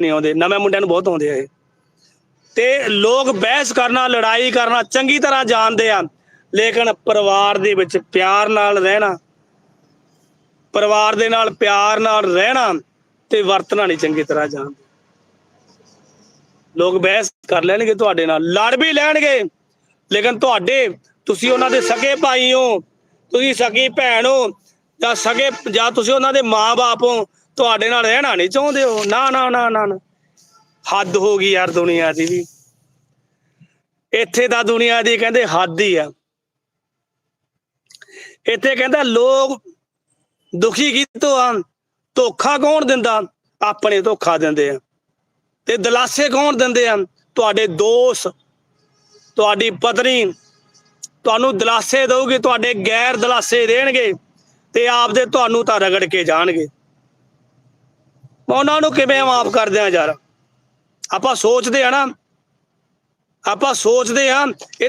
ਨਹੀਂ ਆਉਂਦੇ, ਨਵੇਂ ਮੁੰਡਿਆਂ ਨੂੰ ਬਹੁਤ ਆਉਂਦੇ ਆ ਇਹ। ਤੇ ਲੋਕ ਬਹਿਸ ਕਰਨਾ, ਲੜਾਈ ਕਰਨਾ, ਚੰਗੀ ਤਰ੍ਹਾਂ ਜਾਣਦੇ ਆ, ਲੇਕਿਨ ਪਰਿਵਾਰ ਦੇ ਵਿੱਚ ਪਿਆਰ ਨਾਲ ਰਹਿਣਾ, ਪਰਿਵਾਰ ਦੇ ਨਾਲ ਪਿਆਰ ਨਾਲ ਰਹਿਣਾ ਤੇ ਵਰਤਣਾ ਨਹੀਂ ਚੰਗੀ ਤਰ੍ਹਾਂ ਜਾਣਦੇ। ਲੋਕ ਬਹਿਸ ਕਰ ਲੈਣਗੇ ਤੁਹਾਡੇ ਨਾਲ, ਲੜ ਵੀ ਲੈਣਗੇ, ਲੇਕਿਨ ਤੁਹਾਡੇ, ਤੁਸੀਂ ਉਹਨਾਂ ਦੇ ਸਕੇ ਭਾਈ ਹੋ, ਤੁਸੀਂ ਸਕੀ ਭੈਣ ਹੋ, ਜਾਂ ਸਕੇ ਜਾਂ ਤੁਸੀਂ ਉਹਨਾਂ ਦੇ ਮਾਂ-ਬਾਪ ਹੋ ਤੁਹਾਡੇ ਨਾਲ ਰਹਿਣਾ ਨਹੀਂ ਚਾਹੁੰਦੇ ਹੋ ਨਾ ਨਾ ਨਾ ਨਾ ਨਾ। ਹੱਦ ਹੋ ਗਈ ਯਾਰ ਦੁਨੀਆ ਦੀ ਵੀ। ਇੱਥੇ ਤਾਂ ਦੁਨੀਆ ਦੀ ਕਹਿੰਦੇ ਹੱਦ ਹੀ ਆ। ਇੱਥੇ ਕਹਿੰਦਾ ਲੋਕ ਦੁਖੀ ਕੀਤੋ ਆ? ਧੋਖਾ ਕੌਣ ਦਿੰਦਾ? ਆਪਣੇ ਧੋਖਾ ਦਿੰਦੇ ਆ। ਤੇ ਦਲਾਸੇ ਕੌਣ ਦਿੰਦੇ ਆ? ਤੁਹਾਡੇ ਦੋਸਤ ਤੁਹਾਡੀ ਪਤਨੀ। ਤੁਹਾਨੂੰ ਦਲਾਸੇ ਦਊਗੀ, ਤੁਹਾਡੇ ਗੈਰ ਦਲਾਸੇ ਦੇਣਗੇ ਤੇ ਆਪਦੇ ਤੁਹਾਨੂੰ ਤਾਂ ਰਗੜ ਕੇ ਜਾਣਗੇ। ਉਹਨਾਂ ਨੂੰ ਕਿਵੇਂ ਮਾਫ ਕਰਦੇ ਆ ਯਾਰ? ਆਪਾਂ ਸੋਚਦੇ ਆ ਨਾ, ਆਪਾਂ ਸੋਚਦੇ ਆ ਇਹ ਤਾਂ